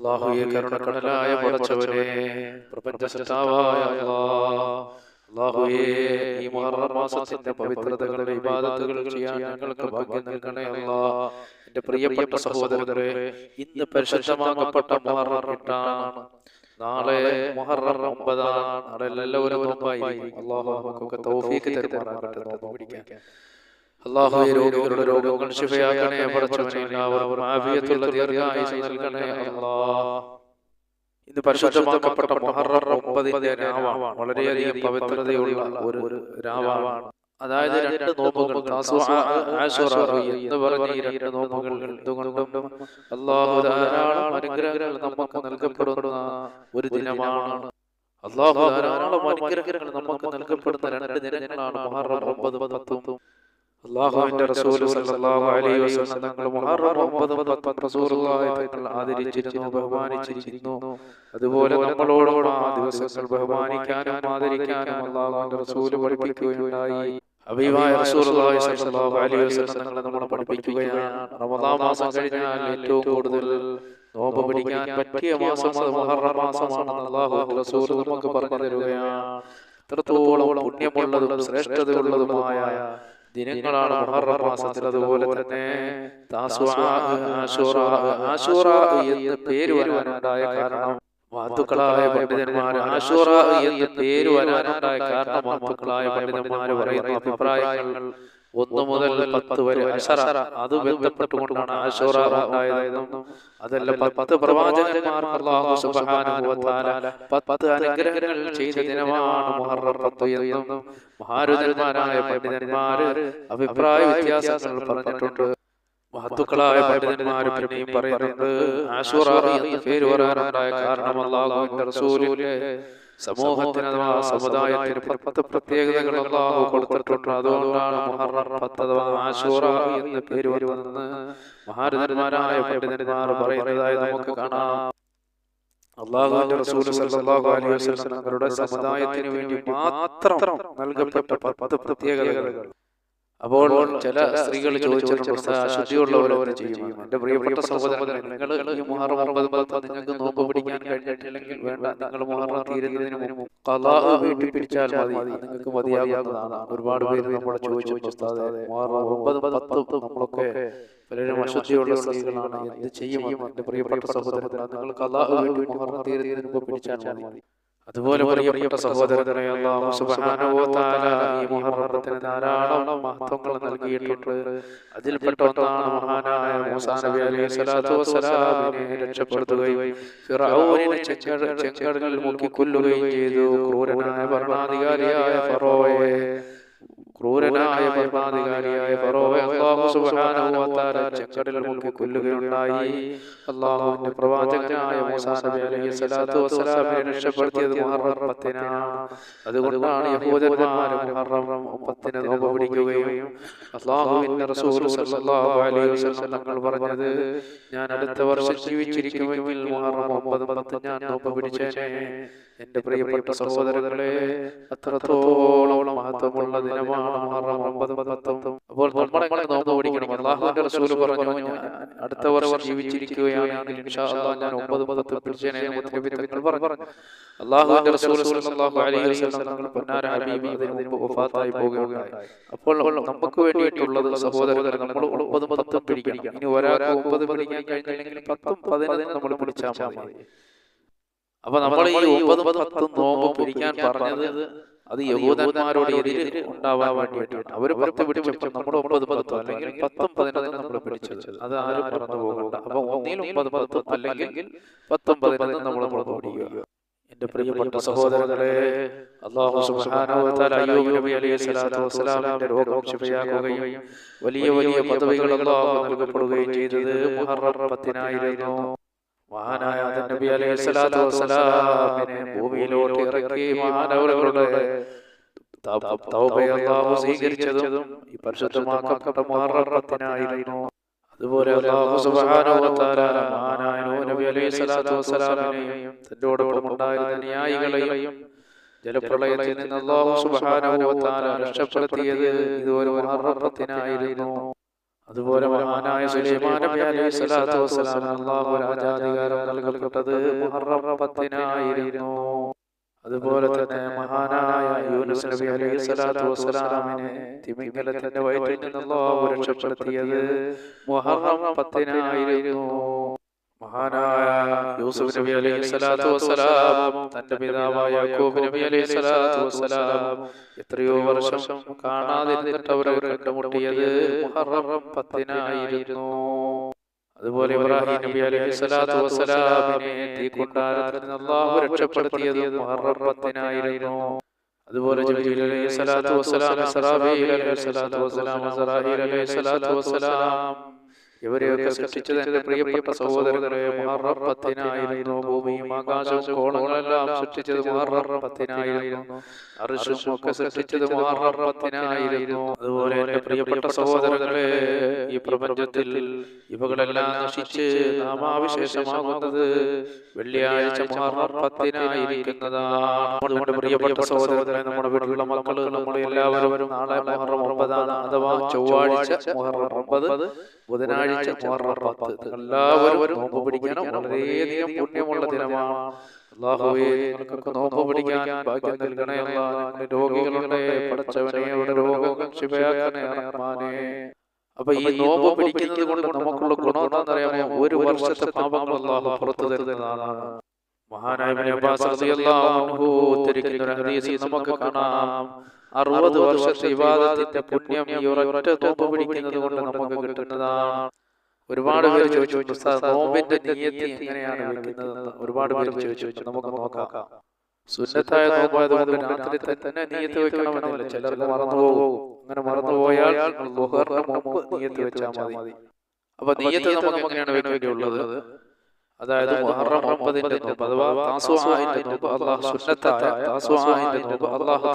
അള്ളാഹുയെ കരുണക്കടലായ പടച്ചവനെ പ്രപഞ്ച സൃഷ്ടാവായ അള്ളാഹുയെ ഈ മുഹറം മാസത്തിന്റെ പവിത്രതകളുടെ ഇബാദത്തുകൾ ചെയ്യാൻ ഞങ്ങൾക്ക് ഭാഗ്യം നൽകണേ അല്ലാ എന്റെ പ്രിയപ്പെട്ട സഹോദരരെ ഇന്ന് പരിശുദ്ധമാക്കപ്പെട്ട മുഹറം എട്ടാണ് നാളെ മുഹറം ഒമ്പതാണ്. നാളെ എല്ലാവരും നോമ്പായി അള്ളാഹു നമുക്കൊക്കെ തൗഫീക്ക് തരുമാറാകട്ടെ നോമ്പ് പിടിക്കാൻ അള്ളാഹുവെ രോഗികളുടെ രോഗങ്ങൾ ശിഫയാക്കണേ പടച്ചവനെ എല്ലാവർക്കും ആഫിയത്തുള്ള ദീർഘായുസ് നൽകണേ അല്ലാഹ് ഇന്ന് പരിശുദ്ധമാക്കപ്പെട്ട മുഹറം ഒമ്പതിന്റെ രാവാണ്. വളരെയധികം പവിത്രതയുള്ള ഒരു രാവാണ്. അതായത് രണ്ട് നോമ്പുകൾ. എന്ന് പറഞ്ഞ ഈ രണ്ട് നോമ്പുകൾ എന്തുകൊണ്ടും അള്ളാഹു ധാരാളം അനുഗ്രഹങ്ങൾ നമുക്ക് നൽകപ്പെടുന്ന ഒരു ദിനമാണ് അള്ളാഹു ധാരാളം അനുഗ്രഹങ്ങൾ നമുക്ക് നൽകപ്പെടുന്ന രണ്ട് ദിനങ്ങളാണ് മുഹറം ഒമ്പത് പത്തും. അള്ളാഹുവിന്റെ റസൂൽ സല്ലല്ലാഹു അലൈഹി വസല്ലം തങ്ങൾ മുഹറം ഒമ്പത് പത്തും റസൂലുള്ളാഹി തങ്ങൾ ആദരിച്ചിരുന്നു ബഹുമാനിച്ചിരുന്നു. അതുപോലെ നമ്മളോടും ആ ദിവസങ്ങൾ ബഹുമാനിക്കാനും ആദരിക്കാനും അള്ളാഹുവിന്റെ റസൂൽ പഠിപ്പിക്കുകയുണ്ടായി. ഹബീബായ റസൂലുള്ളാഹി സല്ലല്ലാഹു അലൈഹി വസല്ലം തങ്ങൾ നമ്മളെ പഠിപ്പിക്കുകയാണ്. റമദാൻ മാസം കഴിഞ്ഞാൽ ഏറ്റവും കൂടുതൽ നോമ്പ് പിടിക്കാൻ പറ്റിയ മാസം അത് മുഹറം മാസമാണെന്ന് അള്ളാഹു റസൂൽ നമുക്ക് പറഞ്ഞു തരുകയാണ്. എത്രത്തോളം പുണ്യമുള്ളതും ശ്രേഷ്ഠതയുള്ളതുമായ ദിനങ്ങളാണ് മാസത്തിൽ അതുപോലെ തന്നെ എന്ന് പേര് വരാനുണ്ടായ കാരണം വാത്തുക്കളായ പണ്ഡിതന്മാർ ആശുറ എന്ന് പേര് വരാനുണ്ടായ കാരണം വാത്തുക്കളായ പണ്ഡിതന്മാർ പറയുന്ന അഭിപ്രായങ്ങൾ ഒന്ന് മുതൽ പത്ത് വരെ അശറ അത് ബന്ധപ്പെട്ടുകൊണ്ടാണ് ഉണ്ടായതെന്നും അതല്ല പത്ത് പ്രവാചകന്മാർക്ക് അല്ലാഹു സുബ്ഹാനഹു പത്ത് അനുഗ്രഹങ്ങൾ ചെയ്ത ദിനമാണ് മുഹറം പത്ത് എന്നും മഹാരുതന്മാരായ പണ്ഡിതന്മാര് അഭിപ്രായ വ്യത്യാസങ്ങൾ പറഞ്ഞിട്ടുണ്ട്. മഹത്തുക്കളായ പണ്ഡിതന്മാര് പിന്നെയും പറയുന്നത് ആശുറ എന്ന പേര് വരാനുണ്ടായ കാരണം അള്ളാഹുവിന്റെ റസൂലിന്റെ സമൂഹത്തിന് അഥവാ സമുദായത്തിന് പത്ത് പ്രത്യേകതകൾ അള്ളാഹു കൊടുത്തിട്ടുണ്ട്. അതുകൊണ്ടാണ് മുഹറം പത്ത് അഥവാ ആശുറ എന്ന പേര് വരുമെന്ന് മഹാരഥന്മാരായ പണ്ഡിതന്മാർ പറയുന്നതായി നമുക്ക് കാണാം. അള്ളാഹുവിന്റെ റസൂൽ സല്ലല്ലാഹു അലൈഹി വസല്ലം തങ്ങളുടെ സമുദായത്തിന് വേണ്ടി മാത്രം നൽകപ്പെട്ട പത്ത് പ്രത്യേകതകൾ. അപ്പോൾ ചില സ്ത്രീകൾ ചോദിച്ചിട്ടുണ്ട് ശുദ്ധിയുള്ളവരവരെ ചെയ്യും എന്റെ പ്രിയപ്പെട്ട സഹോദരങ്ങളെ നിങ്ങൾ ഈ മുഹറം ഒമ്പത് പത്ത് നിങ്ങൾക്ക് നോമ്പ് പിടിക്കാൻ കഴിഞ്ഞിട്ടില്ലെങ്കിൽ വേണ്ട. നിങ്ങൾ മുഹറം തീരുന്നതിന് മുമ്പ് ഖലാ വീട്ടിൽ പിടിച്ചാൽ മതി. നിങ്ങൾക്ക് മതിയാകുന്നതാണ്. ഒരുപാട് പേര് നമ്മളെ ചോദിച്ചു മുഹറം ഒമ്പത് പത്ത് നമ്മളൊക്കെ പലരും അശുദ്ധിയുള്ള സ്ത്രീകളാണ്. എന്ത് ചെയ്യും എന്റെ പ്രിയപ്പെട്ട സഹോദരങ്ങളെ നിങ്ങൾ ഖലാ വീട്ടിൽ മുഹറം തീരുന്നതിന് മുമ്പ് പിടിച്ചാൽ മതി. അതുപോലെ പ്രിയപ്പെട്ട സഹോദരനെ അല്ലാഹു സുബ്ഹാനഹു തആല ഈ മുഹറത്തിന് ധാരാളം മഹത്വങ്ങൾ നൽകിയിട്ടുണ്ട്. അതിൽപ്പെട്ട ഒന്നാണ് മഹാനായ മൂസാ നബി അലൈഹി സ്വലാത്തു വസ്സലാമിനെ രക്ഷപ്പെടുത്തുകയും ഫിറഔനിനെ ചെങ്കട ചെങ്കടലിൽ മുക്കി കൊല്ലുകയും ചെയ്തു. ക്രൂരനായ ഭരണാധികാരിയായ ഫറോവയെ ക്രൂരനായ ഭരണാധികാരിയായ ഫറോവെ അല്ലാഹു സുബ്ഹാനഹു വ തആല ചെങ്കടലിൽ മുക്കി കൊല്ലുകയുണ്ടായി. അല്ലാഹുവിന്റെ പ്രവാചകനായ രക്ഷപ്പെടുത്തിയത് മുഹറം പത്തിനാണ് അതുകൊണ്ടാണ് യഹൂദന്മാർ മുഹറം പത്തിന് നോമ്പ് പിടിക്കുകയും അല്ലാഹുവിന്റെ റസൂൽ സല്ലല്ലാഹു അലൈഹി വസല്ലം തങ്ങൾ പറഞ്ഞത് ഞാൻ അടുത്ത വർഷം ജീവിച്ചിരിക്കുമെങ്കിൽ മുഹറം ഒമ്പത് പത്ത് ഞാൻ നോമ്പ് പിടിച്ചേനെ. എന്റെ പ്രിയപ്പെട്ട സഹോദരങ്ങളെ അത്രത്തോളം മഹത്വമുള്ള ദിനമാണ് അപ്പോൾ നമ്മളെങ്ങനെ നോമ്പ് അള്ളാഹുവിന്റെ റസൂൽ പറഞ്ഞു അടുത്ത വർഷം ജീവിച്ചിരിക്കുകയാണെങ്കിൽ ഞാൻ ഒമ്പത് മുത്തനബി പറഞ്ഞു. അള്ളാഹുവിന്റെ റസൂൽ പൊന്നാര ഹബീബ് വഫാത്തായി പോവുകയുണ്ടായി അപ്പോൾ നമുക്ക് വേണ്ടിയിട്ടുള്ളത് സഹോദരങ്ങളെ നമ്മൾ ഒമ്പത് പത്തും പിടിക്കണം. ഇനി ഒരാൾക്ക് ഒമ്പത് പിടിക്കാൻ കഴിഞ്ഞില്ലെങ്കിൽ പത്തും പതിനൊന്നും നമ്മൾ പിടിച്ചാൽ മതി. അപ്പൊ നമ്മൾ ഈ ഒമ്പത് പത്തും നോമ്പ് പിടിക്കാൻ പറഞ്ഞത് അത് യഹൂദന്മാരോട് എതിര് ഉണ്ടാവാൻ വേണ്ടിയിട്ടാണ് അവർ പത്ത് പിടിച്ചപ്പോൾ നമ്മൾ ഒമ്പത് പത്തും അല്ലെങ്കിൽ പത്തും പതിനൊന്നും നമ്മൾ പിടിച്ചത്. അത് ആരും മറന്നു പോകണ്ട. അപ്പൊ ഒന്നിൽ ഒമ്പത് പത്തും അല്ലെങ്കിൽ പത്തും പതിനൊന്നും നമ്മൾ മറന്നു പിടിക്കുക എന്റെ പ്രിയപ്പെട്ട സഹോദരങ്ങളെ അള്ളാഹു രോഗം വലിയ വലിയ പദവികൾ അള്ളാഹു നൽകപ്പെടുകയും ചെയ്തത് പത്തിനായിരുന്നു. മഹാനായ നബി അലൈഹി സ്വലാത്തു വസ്സലാമിനെ ഭൂമിയിലോട്ട് ഇറക്കി മഹാനവരവരുടെ അള്ളാഹു സ്വീകരിച്ചതും ഈ പരിശുദ്ധമാക്കപ്പെട്ട മാറത്തിനായിരുന്നു അതുപോലെ വ തആല മഹാനായ നബി അലൈഹി സ്വലാത്തു വസ്സലാമിനെയും തന്നോടൊപ്പം ഉണ്ടായിരുന്ന ന്യായികളെയും ജലപ്രളയത്തിൽ നിന്ന് വ തആല രക്ഷപ്പെടുത്തിയത് ഇതുപോലെ ഒരു പത്തിനായിരുന്നു അതുപോലെ മഹാനായ സുലൈമാൻ നബി അലൈഹി സ്വലാത്തു വസ്സലാം അല്ലാഹു രാജാധികാരം നൽകപ്പെട്ടത് മുഹറം പത്തിനായിരുന്നു അതുപോലെ തന്നെ മഹാനായ യൂനുസ് നബി അലൈഹി സ്വലാത്തു വസ്സലാമിനെ തിമിംഗലത്തിന്റെ വയറ്റിൽ നിന്ന് അള്ളാഹു രക്ഷപ്പെടുത്തിയത് മുഹറം പത്തിനായിരുന്നു മഹാനായ യൂസുഫ് നബി അലൈഹി സ്വലാത്തു വസ്സലാം തന്റെ പിതാവായ യാക്കൂബ് നബി അലൈഹി സ്വലാത്തു വസ്സലാം എത്രയോ വർഷം കാണാതിരുന്നിട്ട് അവരെ കണ്ടുമുട്ടിയത് മുഹറം പത്തിനായിരുന്നു. അതുപോലെ ഇബ്രാഹിം നബി അലൈഹി സ്വലാത്തു വസ്സലാമിനെ തീക്കൊണ്ടാരത്തിൽ നിന്ന് അള്ളാഹു രക്ഷപ്പെടുത്തിയത് മുഹറം പത്തിനായിരുന്നു. അതുപോലെ ജിബ്രീൽ അലൈഹി സ്വലാത്തു വസ്സലാം ഇസ്രാഫീൽ അലൈഹി സ്വലാത്തു വസ്സലാം അസ്റാഹീൽ അലൈഹി സ്വലാത്തു വസ്സലാം ഇവരെയൊക്കെ സൃഷ്ടിച്ചത് എന്റെ പ്രിയപ്പെട്ട സഹോദരങ്ങളെ മഹറപ്പത്തിനായിരുന്നു ഭൂമിയും ആകാശവും കോളങ്ങളെല്ലാം സൃഷ്ടിച്ചത് മുഹറം പത്തിനായിരുന്നു അറിഷും ഒക്കെ സൃഷ്ടിച്ചത് അതുപോലെ എന്റെ പ്രിയപ്പെട്ട സഹോദരങ്ങളെ ഈ പ്രപഞ്ചത്തിൽ ഇവകളെല്ലാം നശിച്ച് നാമാവിശേഷമാകുന്നത് വെള്ളിയാഴ്ച അതുകൊണ്ട് പ്രിയപ്പെട്ട സഹോദരങ്ങളെ നമ്മുടെ വീട്ടിലുള്ള മക്കൾ നമ്മൾ എല്ലാവരും നാളെ മുഹറം ഒമ്പതാണ് അഥവാ ചൊവ്വാഴ്ച മുഹറം ഒമ്പത് ബുധനാഴ്ച എല്ലാവരും നോമ്പ് പിടിക്കണം വളരെയധികം പുണ്യമുള്ള ദിനമാണ്. അള്ളാഹുവേ നിങ്ങൾക്കൊക്കെ നോമ്പ് പിടിക്കാൻ ഭാഗ്യം നൽകണേ രോഗികളുടെ പടച്ചവനെ അവരുടെ രോഗം ശിവയാക്കണേ റഹ്മാനേ. അപ്പൊ ഈ നോമ്പ് പിടിക്കുന്നത് കൊണ്ട് നമുക്കുള്ള ഗുണം എന്താണെന്നറിയാമോ ഒരു വർഷത്തെ പാപങ്ങൾ അള്ളാഹു പുറത്തു തരുന്നതാണ്. മഹാനായ ഇബ്നു അബ്ബാസ് റളിയല്ലാഹു അൻഹു ഉദ്ധരിക്കുന്ന ഒരു ഹദീസിൽ നമുക്ക് കാണാം. അറുപത് വർഷത്തെ വിവാദത്തിന്റെ പുണ്യം ഈ ഒരൊറ്റ തോപ്പ് പിടിക്കുന്നത് കൊണ്ട് നമുക്ക് കിട്ടുന്നതാണ്. ഒരുപാട് പേര് ചോദിച്ചു നോമ്പിന്റെ നീയത്തി എങ്ങനെയാണ് വെക്കുന്നത്? ഒരുപാട് പേര് ചോദിച്ചു നമുക്ക് നോക്കാം. സുന്നത്തായ നോമ്പായതുകൊണ്ട് രാത്രി തന്നെ നീയത്ത് വെക്കണമെന്നില്ല. ചിലർക്ക് മറന്നുപോകും അങ്ങനെ മറന്നുപോയാൽ മുമ്പ് നീയത്ത് വെച്ചാൽ മതി. അപ്പൊ നീയത്ത് നമുക്ക് എങ്ങനെയാണ് വെക്കേണ്ടിയുള്ളത്? അതായത് മുഹറം ഒമ്പതിന്റെ നോമ്പ് അഥവാ നോമ്പ് അള്ളാഹു സുന്നത്തായ നോമ്പ് അള്ളാഹു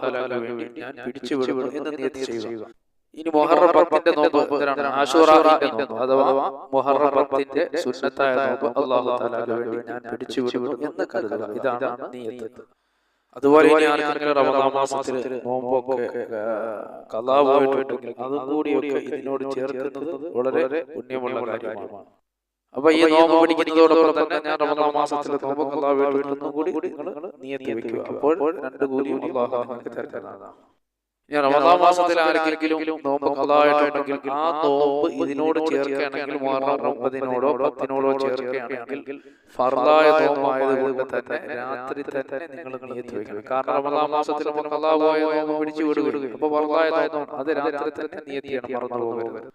വേണ്ടി ഞാൻ പിടിച്ചു വിടുന്നു എന്ന് നിയത്ത് ചെയ്യുക. ഇനി മുഹറം പത്തിന്റെ നോമ്പ് നോമ്പ് അഥവാ മുഹറം പത്തിന്റെ സുന്നത്തായ നോമ്പ് അള്ളാഹു വേണ്ടി ഞാൻ പിടിച്ചു എന്ന് കരുതുക. ഇതാണ് നിയത്ത്. അതുപോലെ ഇനി ആർക്കെങ്കിലും റമദാൻ മാസത്തിൽ നോമ്പൊക്കെ പോയിട്ടുണ്ടെങ്കിൽ അതും കൂടിയൊക്കെ ഇതിനോട് ചേർക്കുന്നത് വളരെ പുണ്യമുള്ള കാര്യമാണ് അപ്പൊ ഈ നോമ്പ് പിടിക്കുന്നതോടൊപ്പം തന്നെ ഞാൻ റമദാൻ മാസത്തിലെ നോമ്പ് കലാ വീട്ടിൽ കൂടി നിങ്ങൾ നിയത്തി വെക്കുക അപ്പോൾ രണ്ട് കൂലിയും അള്ളാഹു നിങ്ങൾക്ക് തരുന്നതാണ് ഞാൻ റമദാൻ മാസത്തിൽ ആരെങ്കിലും നോമ്പ് കലായിട്ടുണ്ടെങ്കിൽ ആ നോമ്പ് ഇതിനോട് ചേർക്കുകയാണെങ്കിൽ മുഹറം ഒമ്പതിനോടോ പത്തിനോടോ ചേർക്കുകയാണെങ്കിൽ ഫർദായ നോമ്പായത് കൊണ്ട് തന്നെ രാത്രി തന്നെ നിങ്ങൾ നിയത്തി വെക്കുക കാരണം റമദാൻ മാസത്തിൽ നമ്മൾ കലാ നോമ്പ് പിടിച്ചു വിടുകയും അപ്പൊ ഫർദായ നോമ്പ് അത് രാത്രി തന്നെ നിയത്തിയാണ് മറന്നു പോകരുത്.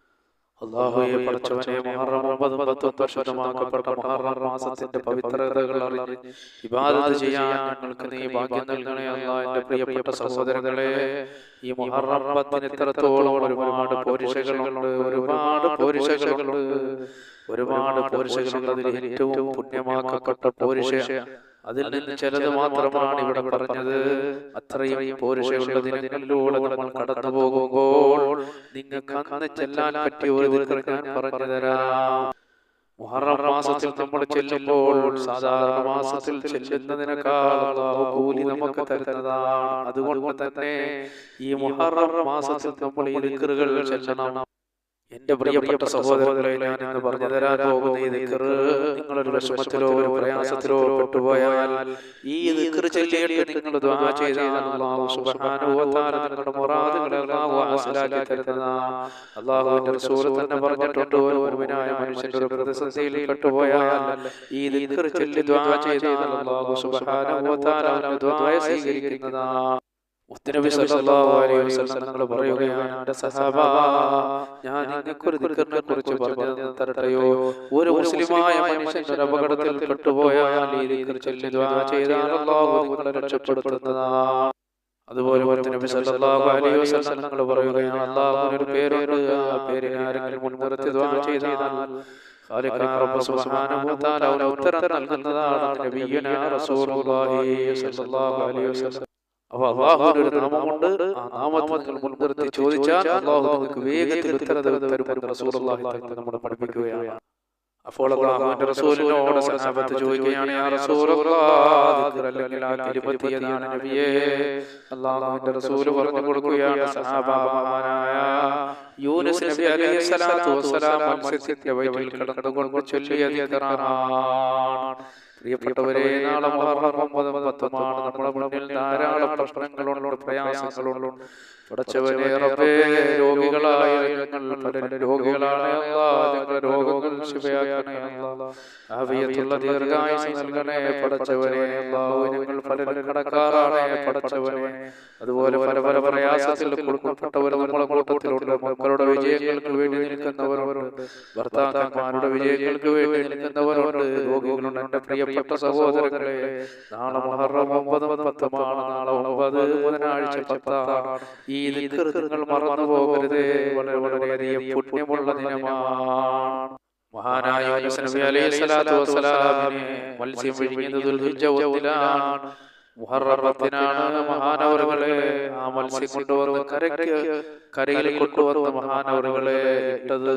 അള്ളാഹുയെ പഠിച്ചവനെ മുഹറം ഒമ്പതും പത്തും പരിശുദ്ധമാക്കപ്പെട്ട മുഹറം മാസത്തിന്റെ പവിത്രതകൾ അറിഞ്ഞ് ചെയ്യാൻ ഞങ്ങൾക്ക് നീ ഭാഗ്യം നൽകണേ അല്ലാ എന്റെ പ്രിയപ്പെട്ട സഹോദരങ്ങളെ. ഈ മുഹറം പത്തിന് ഇത്രത്തോളം ഒരുപാട് പോരിശകളുണ്ട്? ഒരുപാട് പോരിശകളുണ്ട്? ഒരുപാട് പോരിശകളുണ്ട്. അതിൽ ഏറ്റവും പുണ്യമാക്കപ്പെട്ട പോരിശ അതിൽ നിന്ന് ചിലത് മാത്രമാണ് ഇവിടെ പറഞ്ഞത്. അത്രയും പോരുഷയുള്ള ദിനങ്ങളിലൂടെ നമ്മൾ കടന്നു പോകുമ്പോൾ നിങ്ങൾക്ക് അന്ന് ചെല്ലാൻ പറ്റിയ ഒരു ദിക്ർ ഞാൻ പറഞ്ഞു തരാം. മുഹറം മാസത്തിൽ നമ്മൾ ചെല്ലുമ്പോൾ സാധാരണ മാസത്തിൽ ചെല്ലുന്നതിനേക്കാൾ കൂലി നമുക്ക് തരുന്നതാണ്. അതുകൊണ്ട് തന്നെ ഈ മുഹറം മാസത്തിൽ നമ്മൾ ഈ ദിക്കറുകൾ ചെല്ലണം. എന്റെ പ്രിയപ്പെട്ട സഹോദരങ്ങളെ ഞാൻ ഇന്ന് പറഞ്ഞു തരാൻ പോകുന്ന ഈ നിങ്ങളൊരു വിഷമത്തിലോ ഒരു പ്രയാസത്തിലോ പെട്ടുപോയാൽ ഈ ദിക്ർ ചൊല്ലിയിട്ട് നിങ്ങൾ ചെയ്താൽ അല്ലാഹു സുബ്ഹാനഹു വ തആല നിങ്ങളുടെ തന്നെ പറഞ്ഞിട്ടുണ്ട് ഒരു മുഅ്മിനായ ഒരു പ്രതിസന്ധിയിൽ പെട്ടുപോയാൽ ഈ ദിക്ർ ചൊല്ലി ദുആ ചെയ്താൽ അല്ലാഹു സുബ്ഹാനഹു വ തആല സല്ലല്ലാഹു അലൈഹി വസല്ലം പറയുകയാണ് ഒരു മുസ്ലിമായ മനുഷ്യൻ ഒരു ചെയ്താൽ അല്ലാഹു അതുപോലെ സല്ലല്ലാഹു അലൈഹി വസല്ലം പറയുകയാണ് ആ ആരെങ്കിലും ദുആ ചെയ്താൽ സുബ്ഹാനഹു വ തആല റസൂലുള്ളാഹി അലൈഹി വസല്ലം. അപ്പൊ അള്ളാഹുവിന് ഒരു നാമമുണ്ട് ആ നാമത്തെ നിങ്ങൾ മുൻനിർത്തി ചോദിച്ചാൽ അള്ളാഹു നിങ്ങൾക്ക് വേഗത്തിൽ ഉത്തരം തരുമെന്ന് റസൂലുള്ളാഹി തങ്ങൾ നമ്മളെ പഠിപ്പിക്കുകയാണ് അപ്പോൾ അള്ളാഹുവിന്റെ റസൂലിനോട് സഹാബത്ത് ചോദിക്കുകയാണ് യാ ദിക്ർ അല്ലെങ്കിൽ ആ കലിമത്ത് നബിയെ അള്ളാഹുവിന്റെ റസൂൽ പറഞ്ഞു കൊടുക്കുകയാണ് സഹാബ യൂനുസ് നബി അലൈഹി സ്വലാത്തു വസ്സലാം മത്സ്യത്തിന്റെ വയറ്റിൽ കിടന്നുകൊണ്ട് ചൊല്ലിയ ദിക്റാണ് പ്രിയപ്പെട്ടവരെ നാളെ ഒമ്പതും പത്തുമാണ് നമ്മുടെ മുന്നിൽ ധാരാളം പ്രശ്നങ്ങളുണ്ട് പ്രയാസങ്ങളുണ്ട്. പടച്ചവനെ റബ്ബേ രോഗികളായ പലരും രോഗികളാണ് അല്ലാ ഞങ്ങളുടെ രോഗങ്ങൾ ശിവയാക്കണേ അല്ലാ ആവിയത്തുള്ള ദീർഘായുസ് നൽകണേ പടച്ചവനെ അല്ലാഹു ഞങ്ങൾ പലരും കടക്കാറാണ് പടച്ചവനെ. അതുപോലെ പല പല പ്രയാസത്തിൽ കൂട്ടത്തിലുണ്ട് മക്കളുടെ വിജയങ്ങൾക്ക് വേണ്ടി നിൽക്കുന്നവരുണ്ട്. ഭർത്താക്കന്മാരുടെ വിജയങ്ങൾക്ക് വേണ്ടി നിൽക്കുന്നവരുണ്ട്. രോഗികളുണ്ട്. എന്റെ പ്രിയപ്പെട്ട സഹോദരങ്ങളെ നാളെ മുഹറം ഒമ്പതും പത്തുമാണ്. നാളെ ഒമ്പത് ബുധനാഴ്ച പത്താണ്. ഈ നിങ്ങൾ മറന്നു പോകരുത്. വളരെ വളരെയധികം പുണ്യമുള്ള ദിനമാണ്. മഹാനായ നബി അലൈഹി സ്വലാത്തു വസ്സലാമിനെ മത്സ്യം വിഴുങ്ങിയത് ദുൽഹിജ്ജ ഒന്നിലാണ് മുഹറം പത്തിനാണ് മഹാനവറുകളെ ആ മത്സ്യം കൊണ്ടുവന്ന് കരയ്ക്ക് കരയിൽ കൊണ്ടുവന്ന് മഹാനവറുകളെ ഇട്ടത്.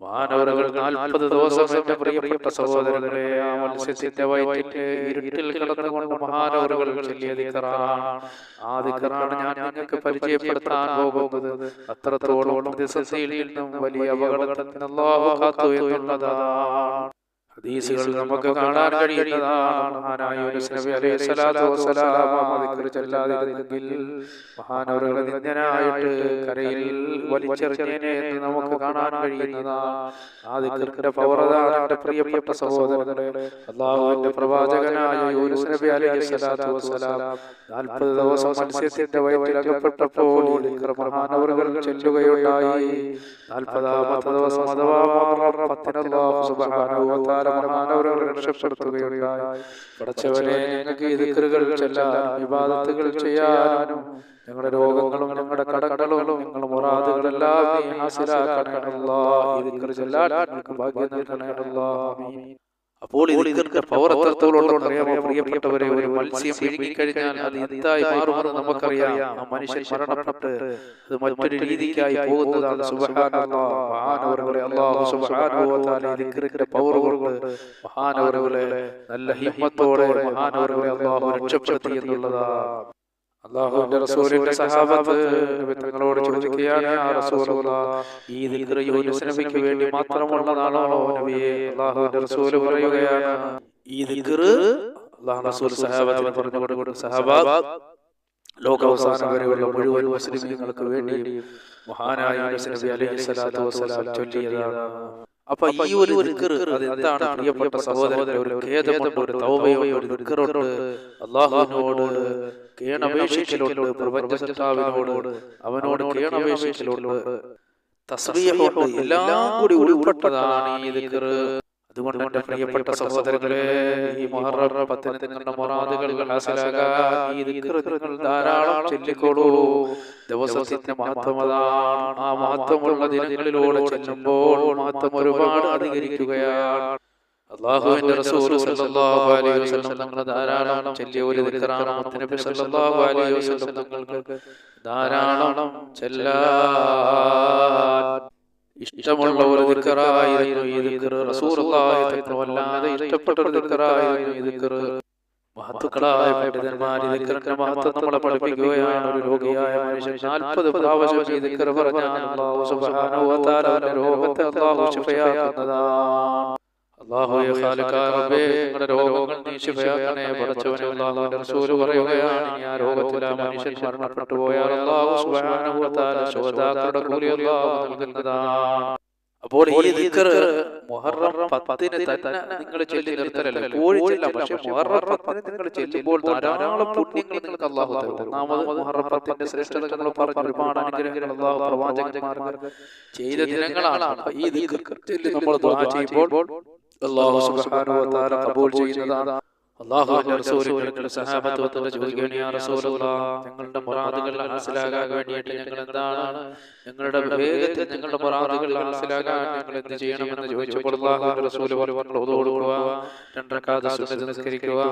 മഹാനവറുകൾ നാൽപ്പത് ദിവസം എന്റെ പ്രിയപ്പെട്ട സഹോദരങ്ങളെ ആ മത്സ്യത്തിന്റെ വയറ്റിന്റെ ഇരുട്ടിൽ കിടന്നുകൊണ്ട് മഹാനവറുകൾ ചൊല്ലിയ ദിക്കറാണ്. ആ ദിക്കറാണ് ഞാൻ നിങ്ങൾക്ക് പരിചയപ്പെടുത്താൻ പോകുന്നത്. അത്രത്തോളം പ്രതിസന്ധിയിൽ നിന്നും വലിയ അപകടത്തിൽ നിന്ന് അല്ലാഹു കാത്തു എന്നുള്ളതാണ്. ഹദീസുകൾ നമുക്ക് കാണാൻ കഴിയുന്നതാണ്. മഹാനായ യൂനുസ് നബി അലൈഹി സ്വലാത്തു വസ്സലാം ആ ദിക്ർ ചൊല്ലാതിരുന്നെങ്കിൽ മഹാനവറുകളെ നിന്ദനായിട്ട് കരയിൽ വലിച്ചെറിഞ്ഞേനെ എന്ന് നമുക്ക് കാണാൻ കഴിയുന്നതാണ്. ആ ദിക്റിന്റെ പ്രിയപ്പെട്ട സഹോദരങ്ങളെ അള്ളാഹുവിന്റെ പ്രവാചകനായ യൂനുസ് നബി അലൈഹി സ്വലാത്തു വസ്സലാം നാൽപ്പത് ദിവസം മത്സ്യത്തിന്റെ വയറ്റിൽ അകപ്പെട്ടപ്പോൾ മഹാനവറുകൾ ചെല്ലുകയുണ്ടായി. നാൽപ്പതാമത്തെ ദിവസം അഥവാ മുഹറം പത്തിന് സുബ്ഹാനഹു വ തആല മഹാനവറുകളെ രക്ഷപ്പെടുത്തുകയുണ്ടായി. പടച്ചവനെ ഞങ്ങൾക്ക് ഈ ദിക്റുകൾ ചെല്ലാനും വിവാദത്തുകൾ ചെയ്യാനും ഞങ്ങളുടെ രോഗങ്ങളും ഞങ്ങളുടെ കടകളും ഞങ്ങളുടെ മുറാദുകളെല്ലാം നീ ഹാസിലാക്കണേ അല്ലാഹ്. ഈ ദിക്ർ ചെല്ലാൻ ഞങ്ങൾക്ക് ഭാഗ്യം നൽകണേ ആമീൻ. അപ്പോൾ ഇതിന്റെ പവർ എത്രത്തോളം അറിയാമോ? പ്രിയപ്പെട്ടവരെ ഒരു മത്സ്യം വിഴുങ്ങിക്കഴിഞ്ഞാൽ അത് എന്തായി മാറുമെന്ന് നമുക്കറിയാം. ആ മനുഷ്യൻ മരണപ്പെട്ട് അത് മറ്റൊരു രീതിക്കായി പോകുന്നതാണ്. മഹാനവറുകളെ ദിക്റിന്റെ പവർ കൊണ്ട് മഹാനവറുകളെ നല്ല ഹിമ്മത്തോടെ മഹാനവറുകളെ അല്ലാഹു രക്ഷപ്പെടുത്തി എന്നുള്ളതാണ്. അള്ളാഹുവിന്റെ റസൂലിന്റെ സഹാബത്ത് നബി തങ്ങളോട് ചോദിക്കുകയാണ് യാ റസൂലല്ലാഹ് ഈ ദിക്ർ യൂനുസ് നബിക്ക് വേണ്ടി മാത്രമുള്ളതാണോ നബിയെ അള്ളാഹുവിന്റെ റസൂൽ പറയുകയാണ് ഈ അള്ളാഹു റസൂൽ സഹാബത്ത് പറഞ്ഞു കൊടുക്കും സഹാബ ലോകാവസാനം വരെയുള്ള മുഴുവൻ മുസ്ലിമീങ്ങൾക്ക് വേണ്ടി മഹാനായ നബി അലൈഹി സ്വലാത്തു വസ്സലാം ചൊല്ലിയതാണ്. അപ്പൊ ഈ ഒരു എന്താണ് പ്രിയപ്പെട്ട സഹോദരൻ? ഒരു ഖേദമുണ്ട് ഒരു തൗബയുണ്ട് ഒരു ദിക്റുണ്ട് അള്ളാഹുവിനോട് കേണപേക്ഷിക്കലുണ്ട് പ്രപഞ്ച സൃഷ്ടാവിനോട് അവനോട് കേണപേക്ഷിക്കലുണ്ട് തസ്ബീഹുണ്ട് എല്ലാം കൂടി ഉൾപ്പെട്ടതാണ് ഈ ദിക്ർ അതുകൊണ്ട് എന്റെ പ്രിയപ്പെട്ട സഹോദരങ്ങളെ ഈ മുഹറം പത്തിന് നിങ്ങളുടെ മുറാദുകൾ ഹാസിലാകാൻ ഈ ധാരാളം ചൊല്ലിക്കോളൂ ദിവസത്തിന്റെ മഹത്വം അതാണ് ആ മഹത്വമുള്ള ദിനങ്ങളിലൂടെ ചെല്ലുമ്പോൾ മഹത്വം ഒരുപാട് അധികരിക്കുകയാണ്. അള്ളാഹുവിന്റെ റസൂൽ സല്ലല്ലാഹു അലൈഹി വസല്ലം തങ്ങൾ ധാരാളം ചൊല്ലിയ ഒരു ദിക്റാണ് മുത്തനബി സല്ലല്ലാഹു അലൈഹി വസല്ലം തങ്ങൾക്ക് ധാരാളം ചെല്ലാൻ ഇഷ്ടമുള്ള ഒരു വല്ലാതെ ഇഷ്ടപ്പെട്ട ഒരു നമ്മളെ പഠിപ്പിക്കുകയാണ്. ഒരു രോഗിയായ മനുഷ്യൻ പറഞ്ഞാൽ വ രോഗത്തെ അള്ളാഹുയെ രോഗങ്ങൾ നീ ശിഫയാക്കണേ പടച്ചവനെ അള്ളാഹുവിന്റെ റസൂൽ പറയുകയാണ്. ഇനി ആ രോഗത്തിൽ ആ മനുഷ്യൻ മരണപ്പെട്ടു പോയാൽ അള്ളാഹു സുബ്ഹാനഹു വ തആല ശുഹദാക്കളുടെ കൂലി അള്ളാഹു നൽകുന്നതാണ്. അപ്പോൾ ഈ ദിക്ർ മുഹറം പത്തിന് തന്നെ നിങ്ങൾ ചൊല്ലി നിർത്തലല്ല? എപ്പോഴും ചെല്ലാം പക്ഷെ മുഹറം പത്തിന് നിങ്ങൾ ചെല്ലുമ്പോൾ ധാരാളം പുണ്യങ്ങൾ നിങ്ങൾക്ക് അള്ളാഹു തരും ഒന്നാമത് മുഹറം പത്തിന്റെ നിങ്ങൾ പറഞ്ഞ ഒരുപാട് അനുഗ്രഹങ്ങൾ അള്ളാഹു പ്രവാചകന്മാർക്ക് ചെയ്ത ദിനങ്ങളാണ് ഈ ദിക്ർ നമ്മൾ ചെയ്യുമ്പോൾ അള്ളാഹു തആല കബൂൽ ചെയ്യുന്നതാണ് അള്ളാഹുവിന്റെ റസൂലുകളുടെ സഹാബത്ത് വന്നിട്ട് ചോദിക്കുകയാണ് യാ റസൂലല്ലാഹ് ഞങ്ങളുടെ മുറാദുകൾ മനസ്സിലാകാൻ വേണ്ടിയിട്ട് ഞങ്ങൾ എന്താണ്? ഞങ്ങളുടെ വേഗത്തിൽ ഞങ്ങളുടെ മുറാദുകൾ മനസ്സിലാകാൻ ഞങ്ങൾ എന്ത് ചെയ്യണമെന്ന് ചോദിച്ചപ്പോൾ അള്ളാഹുവിന്റെ റസൂൽ പറഞ്ഞു ഒതു കൊടുക്കുക രണ്ടരക്കാത സുന്നത്ത് നിസ്കരിക്കുക.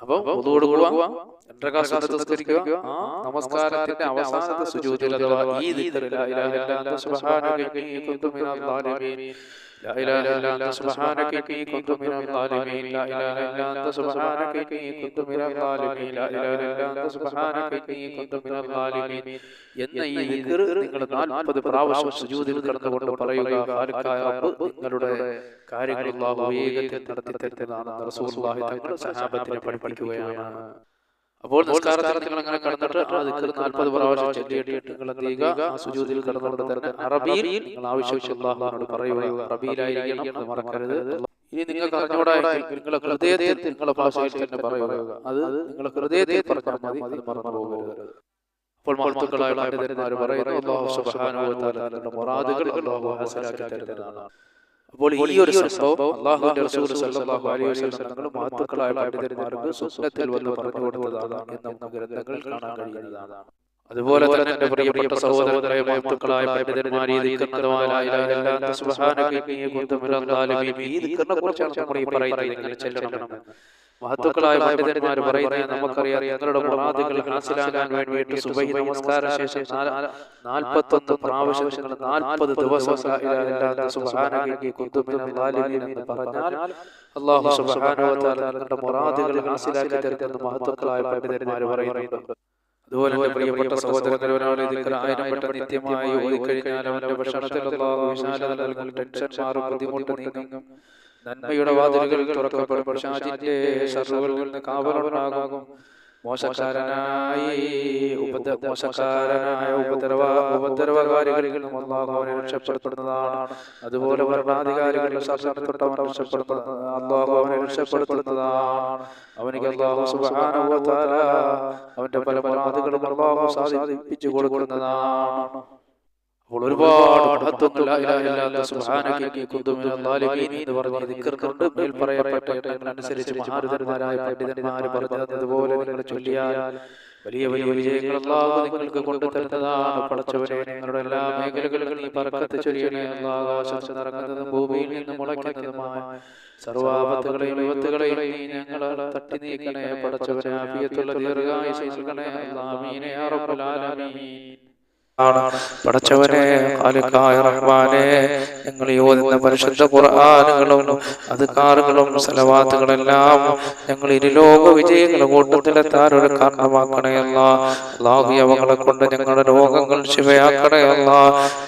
അപ്പൊ ഒതു കൊടുക്കുക രണ്ടരക്കാത സുന്നത്ത് നിസ്കരിക്കുക നമസ്കാരത്തിന്റെ അവസാനത്തെ സുജൂദിൽ അഥവാ ഈ ദിക്ർ ലാ ഇലാഹ ഇല്ല അൻത സുബ്ഹാനക ഇന്നി കുന്തു മിനൽ لا إله إلا أنت سبحانك إني كنت من الظالمين لا إله إلا أنت سبحانك إني كنت من الظالمين لا إله إلا أنت سبحانك إني كنت من الظالمين എന്ന ഈ ദിക്ർ നിങ്ങൾ നാൽപ്പത് പ്രാവശ്യം സുജൂദിൽ കിടന്നുകൊണ്ട് പറയുക ഖാലിഖായ റബ്ബ് നിങ്ങളുടെ കാര്യങ്ങൾ അല്ലാഹു വേഗത്തിൽ നടത്തി തരുന്നതാണ് റസൂലുള്ളാഹി തങ്ങൾ സഹാബത്തിനെ പഠിപ്പിക്കുകയാണ് അപ്പോൾ നിസ്കാരത്തിൽ നിങ്ങൾ അങ്ങനെ കടന്നിട്ട് ആ ദിക്ർ നാൽപ്പത് പ്രാവശ്യം ചൊല്ലിയിട്ട് നിങ്ങൾ ചെയ്യുക? ആ കിടന്നുകൊണ്ട് തന്നെ അറബിയിൽ നിങ്ങൾ പറയുക. അറബിയിലായിരിക്കണം മറക്കരുത്. ഇനി നിങ്ങൾക്ക് ഹൃദയത്തിൽ നിങ്ങളുടെ ഭാഷയിൽ തന്നെ പറയുക. അത് നിങ്ങളുടെ ഹൃദയത്തിൽ പറഞ്ഞാൽ മതി അത് മറന്നു പോകരുത്. അപ്പോൾ പറയുന്നു സുബ്ഹാനഹു വ തആല മുറാദുകൾ അല്ലാഹു ഹാസിലാക്കി തരുന്നതാണ്. അപ്പോൾ ഈ ഒരു സംഭവം അള്ളാഹുവിന്റെ റസൂൽ സല്ലല്ലാഹു അലൈഹി വസല്ലം തങ്ങൾ മഹത്തുക്കളായ പണ്ഡിതന്മാർക്ക് സുന്നത്തിൽ വന്ന് പറഞ്ഞു കൊടുത്തതാണ് എന്ന് നമുക്ക് ഗ്രന്ഥങ്ങൾ കാണാൻ കഴിയുന്നതാണ്. അതുപോലെ തന്നെ എന്റെ പ്രിയപ്പെട്ട സഹോദരങ്ങളെ മഹത്തുക്കളായ ദിക്കറിനെ കുറിച്ചാണ് നമ്മൾ ഈ പറയുന്നത്. മഹത്തുക്കളായ പണ്ഡിതന്മാർ പറയുന്നത് നമുക്കറിയാം നിങ്ങളുടെ മുറാദുകൾ ഹാസിലാകാൻ വേണ്ടിയിട്ട് സുബഹി നമസ്കാര ശേഷം നാൽപ്പത്തൊന്ന് പ്രാവശ്യം നിങ്ങൾ നാൽപ്പത് ദിവസം എന്ന് പറഞ്ഞാൽ വ തആല നിങ്ങളുടെ മുറാദുകൾ ഹാസിലാക്കി തരുന്ന മഹത്തുക്കളായ പണ്ഡിതന്മാർ പറയുന്നുണ്ട്. അതുപോലെ എന്റെ പ്രിയപ്പെട്ട സഹോദരങ്ങൾ ഒരാൾ ആയിരം വട്ടം നിത്യമായി ഓടിക്കഴിഞ്ഞാൽ അവന്റെ ഭക്ഷണത്തിൽ അല്ലാഹു വിശാലത നൽകും ടെൻഷൻ മാറും ബുദ്ധിമുട്ട് നീങ്ങും. നന്മയുടെ വാതിലുകൾ തുറക്കപ്പെടും. പിശാചിന്റെ ശത്രുക്കളിൽ നിന്ന് കാവലുണ്ടാകും. മോശക്കാരനായി മോശക്കാരനായ ഉപദ്രവ ഉപദ്രവകാരികളിൽ നിന്നും അവനെ രക്ഷപ്പെടുത്തുന്നതാണ്. അതുപോലെ ഭരണാധികാരികളുടെ അള്ളാഹു അവനെ രക്ഷപ്പെടുത്തുന്നതാണ്. അവനിക്ക് അവന്റെ പല പരാതികളും അള്ളാഹു സാധിപ്പിച്ചു കൊടുക്കുന്നതാണ്. അപ്പോൾ ഒരുപാട് മഹത്വങ്ങൾ ലാ ഇലാഹ ഇല്ലാ സുബ്ഹാനക ഇന്നി കുന്തു മിനൽ ളാലിമീൻ എന്ന് പറഞ്ഞ ദിക്റുണ്ട് മേൽ പറയപ്പെട്ട എണ്ണങ്ങളനുസരിച്ച് പണ്ഡിതന്മാർ പറഞ്ഞതുപോലെ നിങ്ങൾ ചൊല്ലിയാൽ വലിയ വലിയ വിജയങ്ങൾ അല്ലാഹു നിങ്ങൾക്ക് കൊണ്ടുതരുന്നതാണ്. പടച്ചവനെ നിങ്ങളുടെ എല്ലാ മേഖലകളിലും നീ പറക്കത്ത് ചൊരിയണേ അല്ലാഹു ആകാശത്ത് നിറങ്ങുന്നതും ഭൂമിയിൽ നിന്ന് മുളയ്ക്കുന്നതുമായ സർവാപത്തുകളെയും വിപത്തുകളെയും നീ ഞങ്ങളെ തട്ടി നീക്കണേ. പടച്ചവനെ ആഫിയത്തുള്ള ദീർഘായുസ് നൽകണേ. റബ്ബൽ ആലമീൻ. ആണ് പടച്ചവനെ ഖാലിഖായ റഹ്മാനെ ഞങ്ങൾ ഓതുന്ന പരിശുദ്ധ ഖുർആനുകളും അതുകാറുകളും സലവാത്തുകളെല്ലാം ഞങ്ങൾ ഇരുലോക വിജയങ്ങളും കൂട്ടത്തിലെത്താൻ ഒരു കാരണമാക്കണയല്ല അള്ളാഹു അവകളെ കൊണ്ട് ഞങ്ങളുടെ രോഗങ്ങൾ ശിവയാക്കണയല്ല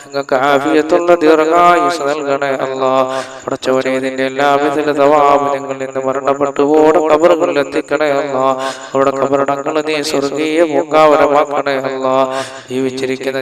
ഞങ്ങൾക്ക് ആഫിയത്തുള്ള ദീർഘായുസ് നൽകണേ അല്ല. പടച്ചവനെ ഇതിന്റെ എല്ലാവിധ തവാബ് ഞങ്ങൾ ഇന്ന് മരണപ്പെട്ടു ഓടെ കബറുകളിൽ എത്തിക്കണേ അല്ല. അവിടെ കബറടങ്ങൾ നീ സ്വർഗീയ പൂങ്കാവരമാക്കണയല്ല ജീവിച്ചിരിക്കുന്ന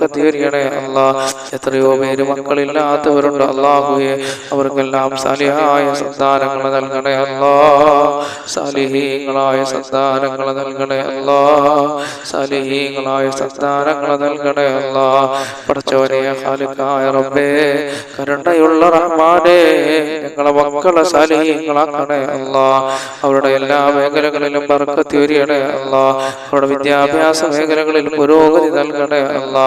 ബർക്കത്ത് ചൊരിയണേ അല്ലാ എത്രയോ പേര് മക്കളില്ലാത്തവരുണ്ട്. അള്ളാഹുയെ അവർക്കെല്ലാം സാലിഹായ സന്താനങ്ങൾ നൽകണേ അല്ലാ സാലിഹീങ്ങളായ സന്താനങ്ങൾ നൽകണേ അല്ലാ സാലിഹീങ്ങളായ സന്താനങ്ങൾ നൽകണേ അല്ലാ പഠിച്ചവനെ ഹാലുക്കായ റബ്ബേ കരുണയുള്ള റഹ്മാനെ ഞങ്ങളെ മക്കളെ സാലിഹീങ്ങളാക്കണേ അല്ലാ അവരുടെ എല്ലാ മേഖലകളിലും ബർക്കത്ത് ചൊരിയണേ അല്ലാ അവരുടെ വിദ്യാഭ്യാസ മേഖലകളിൽ പുരോഗതി നൽകണേ അല്ലാ